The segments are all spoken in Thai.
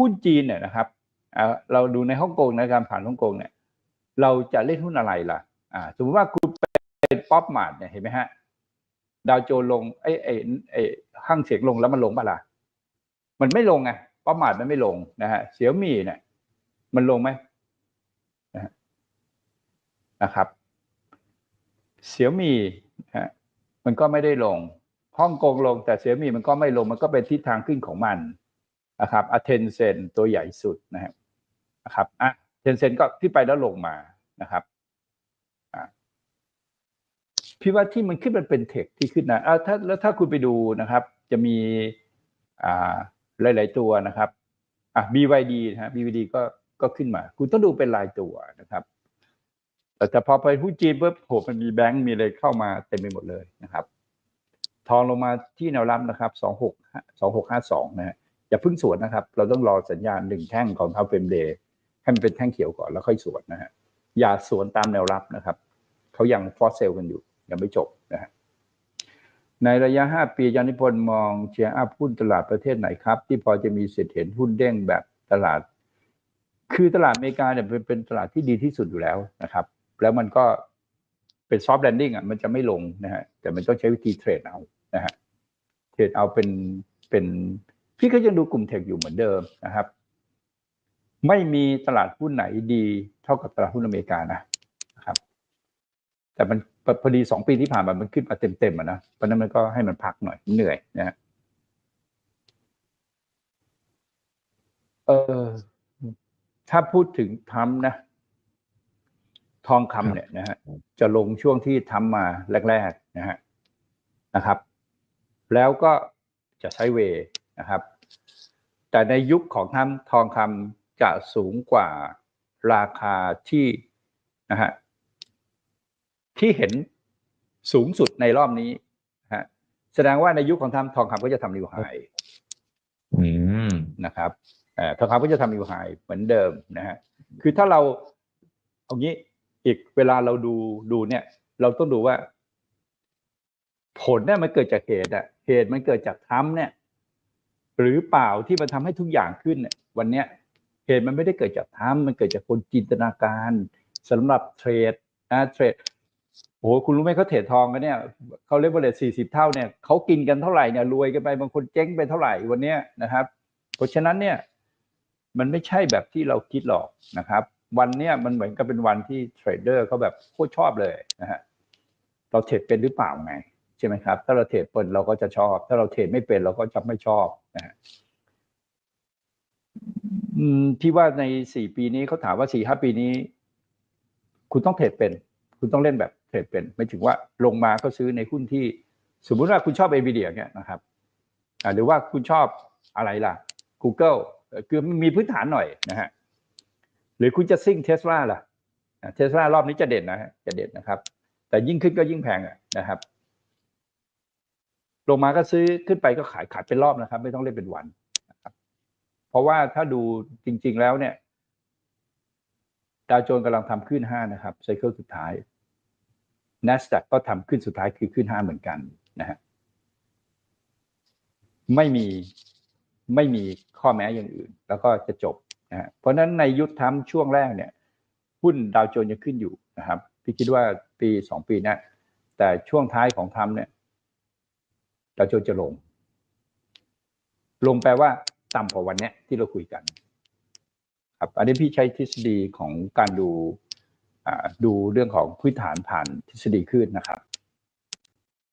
หุ้นจีนเนี่ยนะครับเราดูในฮ่องกงนะการผ่านฮ่องกงเนี่ยเราจะเล่นหุ้นอะไรล่ะอ่าสมมติว่าคุณเป็นป๊อปมาร์ทเนี่ยเห็นไหมฮะดาวโจนส์ลงไอ้ไอ้ไอ้ห้างเสียงลงแล้วมันลงปะล่ะมันไม่ลงไงป๊อปมาร์ทมันไม่ลงนะฮะเสี่ยวมี่เนี่ยมันลงไหมนะฮะนะครับเสี่ยวมี่นะฮะมันก็ไม่ได้ลงฮ่องกงลงแต่เสี่ยวมี่มันก็ไม่ลงมันก็เป็นทิศทางขึ้นของมัน นะครับอเทนเซนตัวใหญ่สุดนะฮะนะครับอะเทนเซนก็ขึ้นไปแล้วลงมานะครับพี่ว่าที่มันขึ้นมันเป็นเทคที่ขึ้นนะอะถ้าแล้วถ้าคุณไปดูนะครับ จะมีอ่าหลาย ๆ ตัวนะครับอะ BYD นะฮะ BYD ก็ก็ขึ้นมา คุณต้องดูเป็นรายตัวนะครับแต่แต่พอไปหุ้นจีนปุ๊บโหมันมีแบงก์มีอะไรเข้ามาเต็มไปหมดเลยนะครับ ทองลงมาที่แนวรับนะครับสองหกสองหกห้าสองนะฮะ อย่าเพิ่งสวนนะครับ เราต้องรอสัญญาณหนึ่งแท่งของเทาเฟรมเดย์ให้มันเป็นแท่งเขียวก่อนแล้วค่อยสวนนะฮะอย่าสวนตามแนวรับนะครับเขายังฟอสเซลกันอยู่ยังไม่จบนะฮะในระยะ 5 ปีอานิพนธ์มองเชียร์อัพหุ้นตลาดประเทศไหนครับ ที่พอจะมีสิทธิ์เห็นหุ้นเด้งแบบตลาด คือตลาดอเมริกาเนี่ยเป็นเป็นตลาดที่ดีที่สุดอยู่แล้วนะครับ แล้วมันก็เป็นซอฟต์แลนดิ้งอะมันจะไม่ลงนะฮะแต่มันต้องใช้วิธีเทรดเอานะฮะเทรดเอาเป็นเป็น พี่ก็ยังดูกลุ่มเทคอยู่เหมือนเดิมนะครับ ไม่มีตลาดหุ้นไหนดีเท่ากับตลาดหุ้นอเมริกานะนะครับ แต่มันพอดีสองปีที่ผ่านมามันขึ้นมาเต็มๆอะนะเพราะนั้นมันก็ให้มันพักหน่อยเหนื่อยนะฮะเออถ้าพูดถึงทรัมป์นะ ทองคำเนี่ยนะฮะจะลงช่วงที่ทำมาแรกๆนะฮะนะครับ แล้วก็จะใช้เว นะครับ แต่ในยุคของทำทองคำจะสูงกว่าราคาที่นะฮะที่เห็นสูงสุดในรอบนี้ฮะแสดงว่าในยุคของทำทองคำก็จะทำนิวไฮนะครับอทองคำก็จะทำนิวไฮเหมือนเดิมนะฮะคือถ้าเราเอางี้อีกเวลาเราดูดูเนี่ย เราต้องดูว่า ผลเนี่ยมันเกิดจากเหตุอะเหตุมันเกิดจากทรัมเนี่ย หรือเปล่าที่มันทำให้ทุกอย่างขึ้นเนี่ยวันเนี้ยเหตุมันไม่ได้เกิดจากทรัมป์มันเกิดจากคนจินตนาการสำหรับเทรดนะเทรดโอ้โหคุณรู้ไหมเขาเทรดทองกันเนี่ยเขาเรียกว่าเลทสี่สิบเท่าเนี่ยเขากินกันเท่าไหร่เนี่ยรวยกันไปบางคนเจ๊งไปเท่าไหร่วันเนี้ยนะครับ เพราะฉะนั้นเนี่ยมันไม่ใช่แบบที่เราคิดหรอกนะครับ วันเนี้ยมันเหมือนกับเป็นวันที่เทรดเดอร์เขาแบบโคตรชอบเลยนะฮะเราเทรดเป็นหรือเปล่าไง ใช่ไหมครับ ถ้าเราเทรดเป็นเราก็จะชอบ ถ้าเราเทรดไม่เป็นเราก็จะไม่ชอบนะฮะที่ว่าในสี่ปีนี้เขาถามว่าสี่ห้าปีนี้ คุณต้องเทรดเป็น คุณต้องเล่นแบบเทรดเป็น ไม่ถึงว่าลงมาก็ซื้อในหุ้นที่ สมมุติว่าคุณชอบเอ d ีเเนี่ยนะครับหรือว่าคุณชอบอะไรล่ะ Google เอ่อคือมีพื้นฐานหน่อยนะฮะหรือคุณจะซิ่งเทสลาล่ะเทสลารอบนี้จะเด่นนะฮะจะเด่นนะครับ แต่ยิ่งขึ้นก็ยิ่งแพงอะนะครับ ลงมาก็ซื้อขึ้นไปก็ขายขายเป็นรอบนะครับ ไม่ต้องเล่นเป็นวันนะครับเพราะว่าถ้าดูจริง ๆแล้วเนี่ยดาวโจนส์กำลังทำขึ้นห้านะครับไซเคิลสุดท้าย NASDAQ ก็ทำขึ้นสุดท้ายคือขึ้นห้าเหมือนกันนะฮะไม่มีไม่มีข้อแม้อย่างอื่น แล้วก็จะจบนะฮะเพราะฉะนั้นในยุคทำช่วงแรกเนี่ยหุ้นดาวโจนส์ยังขึ้นอยู่นะครับ พี่คิดว่าปีสองปีนะแต่ช่วงท้ายของทำเนี่ย ดาโจจะลง ลงแปลว่าต่ำกว่าวันนี้ที่เราคุยกัน ครับ อันนี้พี่ใช้ทฤษฎีของการดูอ่าดูเรื่องของพื้นฐานผ่านทฤษฎีขึ้นนะครับ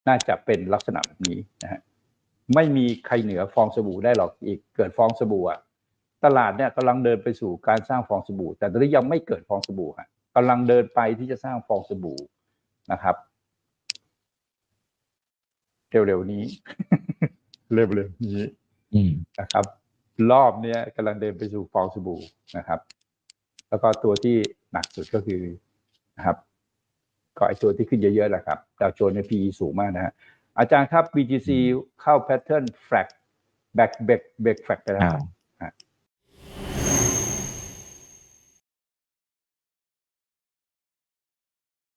น่าจะเป็นลักษณะแบบนี้นะฮะไม่มีใครเหนือฟองสบู่ได้หรอกอีกเกิดฟองสบู่อะตลาดเนี่ยกำลังเดินไปสู่การสร้างฟองสบู่ แต่ตอนนี้ยังไม่เกิดฟองสบู่ฮะกำลังเดินไปที่จะสร้างฟองสบู่นะครับ เร็วๆนี้ เร็วๆนี้อืมนะครับ รอบเนี้ยกำลังเดินไปสู่ฟองสบู่นะครับ แล้วก็ตัวที่หนักสุดก็คือนะครับก็ไอตัวที่ขึ้นเยอะๆแหละครับดาวโจนส์ใน PE สูงมากนะฮะอาจารย์ครับ BTC เข้าแพทเทิร์นแฟลกแบกเบกเบกแฟลกไปแล้วอ่า